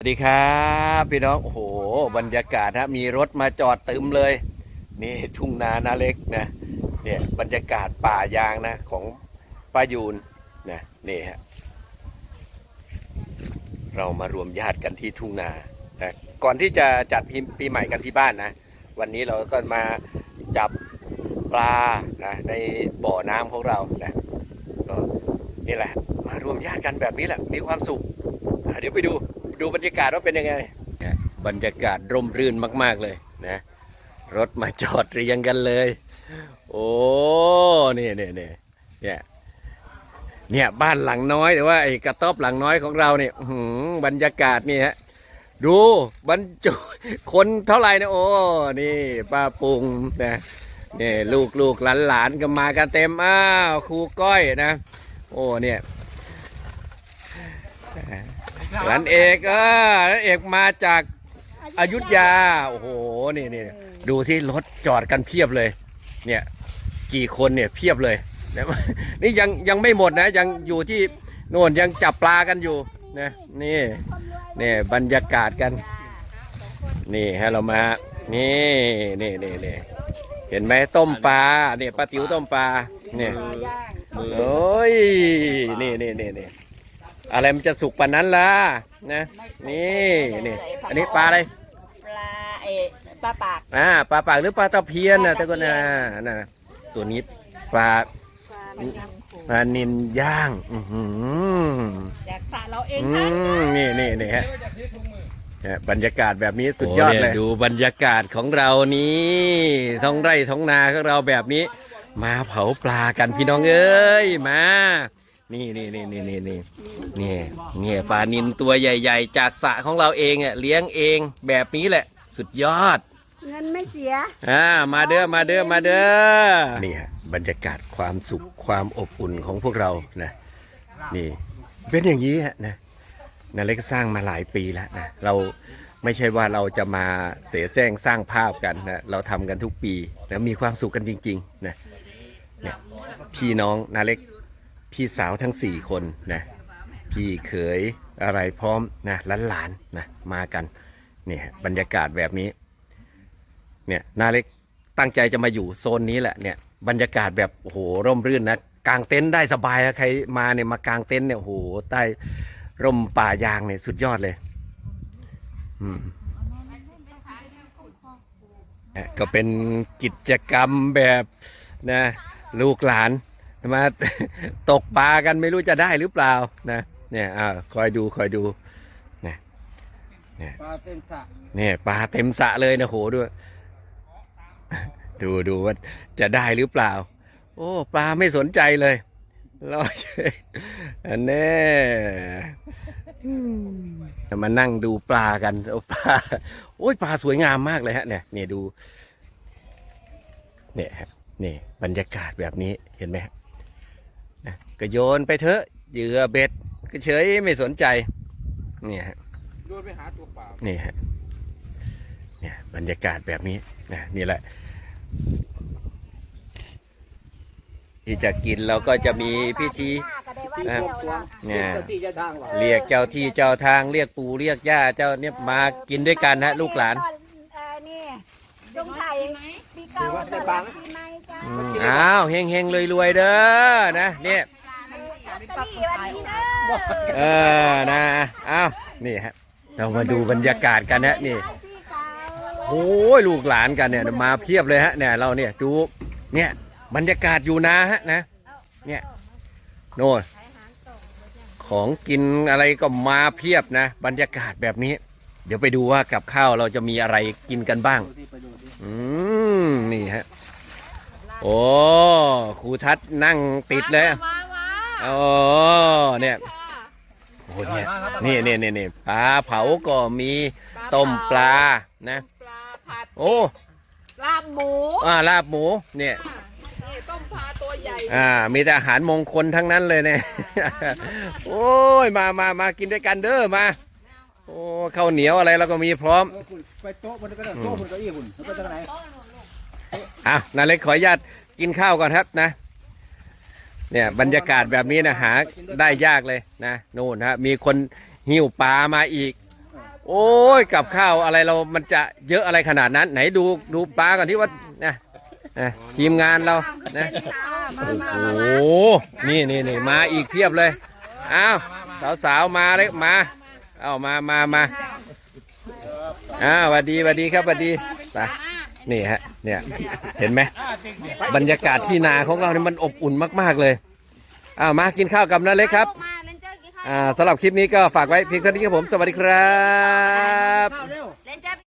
สวัสดีครับพี่น้องโอ้โห บรรยากาศฮะมีรถมาจอดตึมเลย นี่ทุ่งนานาเล็กนะเนี่ยบรรยากาศป่ายางนะของป้ายูนนะนี่ฮะเรามารวมญาติกันที่ทุ่งนานะก่อนที่จะจัดปีใหม่กันที่บ้านนะ วันนี้เราก็มาจับปลานะในบ่อน้ำของเรานะก็นี่แหละ มา รวมญาติกันแบบนี้แหละมีความสุขเดี๋ยวไปดู ดูบรรยากาศว่าเป็นยังไง บรรยากาศร่มรื่นมาก ๆเลยนะ รถมาจอดเรียงกันเลย โอ้นี่นี่นี่เนี่ยเนี่ยบ้านหลังน้อยแต่ว่าไอ้กระต๊อบหลังน้อยของเราเนี่ยบรรยากาศนี่ฮะดูบรรจุคนเท่าไหร่นะโอ้นี่ป้าปุงนะนี่ลูกลูกหลานหลานก็มากันเต็มอ้าวครูก้อยนะ โอ้เนี่ย หลานเอกเออหลานเอกมาจากอายุทยา โอ้โห นี่นี่ดูที่รถจอดกันเพียบเลย เนี่ย กี่คนเนี่ยเพียบเลยนะนี่ยังยังไม่หมดนะ ยังอยู่ที่โน่นยังจับปลากันอยู่นะนี่นี่บรรยากาศกัน นี่ฮะเรามานี่นี่นี่นี่เห็นไหมต้มปลาเนี่ยป้าติ๋วต้มปลาเนี่ยโอ้ยนี่นี่นี่นี่ อะไรมันจะสุกปานนั้นล่ะนะนี่นี่อันนี้ปลาอะไรปลาเอปลาปากอ่าปลาปากหรือปลาตะเพียนนะแต่ก็นะน่ะตัวนี้ปลาปลามันยังขูปลานินย่างอือหือจากสระเราเองอืทั้งมนี่นี่นี่ฮะเนี่ยบรรยากาศแบบนี้สุดยอดเลยดูบรรยากาศของเรานี้ท้องไร่ท้องนาของเราแบบนี้ มาเผาปลากันพี่น้องเอ้ยมา นี่นี่นี่นี่นี่นี่นี่นี่ปลานินตัวใหญ่ ๆ จากสระของเราเองอะเลี้ยงเองแบบนี้แหละ สุดยอด เงินไม่เสียอ่ามาเด้อมาเด้อมาเด้อนี่ฮะบรรยากาศความสุขความอบอุ่นของพวกเรานะนี่เป็นอย่างนี้ฮะนะนาเล็กสร้างมาหลายปีแล้วนะเราไม่ใช่ว่าเราจะมาเสแสร้งสร้างภาพกันนะเราทำกันทุกปีนะมีความสุขกันจริงๆนะเนี่ยพี่น้องนาเล็ก พี่สาวทั้งสี่คนนะพี่เขยอะไรพร้อมนะหลานๆนะมากันเนี่ยบรรยากาศแบบนี้เนี่ยนาเล็กตั้งใจจะมาอยู่โซนนี้แหละเนี่ยบรรยากาศแบบโอ้โหร่มรื่นนะกางเต็นท์ได้สบายนะใครมาเนี่ยมากางเต็นท์เนี่ยโอ้โหใต้ร่มป่ายางเนี่ยสุดยอดเลยอืมเนี่ยก็เป็นกิจกรรมแบบนะลูกหลาน มาตกปลากันไม่รู้จะได้หรือเปล่านะเนี่ยอ่าคอยดูคอยดูปลาเต็มสระเนี่ยปลาเต็มสระเลยนะโหด้วย ดูดูว่าจะได้หรือเปล่า โอ้ปลาไม่สนใจเลยรอเฉยอันแน่จะมานั่งดูปลากันโอ้ปลาโอ้ยปลาสวยงามมากเลยฮะ เนี่ยเนี่ยดู เนี่ยฮะนี่บรรยากาศแบบนี้เห็นไหมฮะ ก็โยนไปเถอะเหยื่อเบ็ดก็เฉยไม่สนใจเนี่ยฮะโยนไปหาตัวเปล่านี่ฮะเนี่ยบรรยากาศแบบนี้นะนี่แหละ ที่จะกินเราก็จะมีพิธี ที่อะบวงสรวงเนี่ยเจ้าที่เจ้าทางว่ะเรียกเจ้าที่เจ้าทางเรียกปู่เรียกย่าเจ้าเนี่ยมากินด้วยกันนะลูกหลาน เอ่อนี่ จงไทยปีเก่าปีใหม่จ้าอืมอ้าวเฮงเฮงรวยรวยๆเด้อนะเนี่ยลอตเตอรี่วันนี้เด้อเออนะอ้าวนี่ฮะเรามาดูบรรยากาศกันนะนี่ ปีเก่าโอ้ยลูกหลานกันเนี่ยมาเพียบเลยฮะเนี่ยเราเนี่ยดูเนี่ยบรรยากาศอยู่นะฮะนะเนี่ยโน่นของกินอะไรก็มาเพียบนะ บรรยากาศแบบนี้ เดี๋ยวไปดูว่ากับข้าวเราจะมีอะไรกินกันบ้างดูที่ไปดูที่อืมนี่ฮะ โอ้ครูทัศน์นั่งติดเลยโอ้เนี่ยโอ้เนี่ยนี่นี่นี่นี่ปลาเผาก็มีต้มปลานะ ปลาผัดโอ้ลาบหมูอ่าลาบหมูเนี่ยนี่ต้มปลาตัวใหญ่อ่า มีแต่อาหารมงคลทั้งนั้นเลยเนี่ยโอ้ยมามามากินด้วยกันเด้อมา โอ้ข้าวเหนียวอะไรเราก็มีพร้อมเออคุณไปโต๊ะมันก็ได้โต๊ะมันเก็อี้คุณแล้วก็จะไหนอะนาเล็กขออนุญาตกินข้าวก่อนครับนะ เนี่ยบรรยากาศแบบนี้นะหาได้ยากเลยนะนู่นฮะมีคนหิ้วปลามาอีก โอ้ยกับข้าวอะไรเรามันจะเยอะอะไรขนาดนั้น ไหนดูดูปลาก่อนที่ว่านะนะทีมงานเรานะ โอ้โห นี่นี่นี่มาอีกเพียบเลย อ้าว สาวสาวๆมาเลยมา เอามามามาอ้าวสวัสดีสวัสดีครับสวัสดีไปนี่ฮะ เนี่ย เห็นไหมบรรยากาศที่นาของเราเนี่ยมันอบอุ่นมาก ๆ เลยอ้าวมากินข้าวกับน้าเล็กครับ มาเลนเจอร์กินข้าว อ่าสำหรับคลิปนี้ก็ฝากไว้เพียงเท่านี้ครับผม สวัสดีครับ ข้าวเร็ว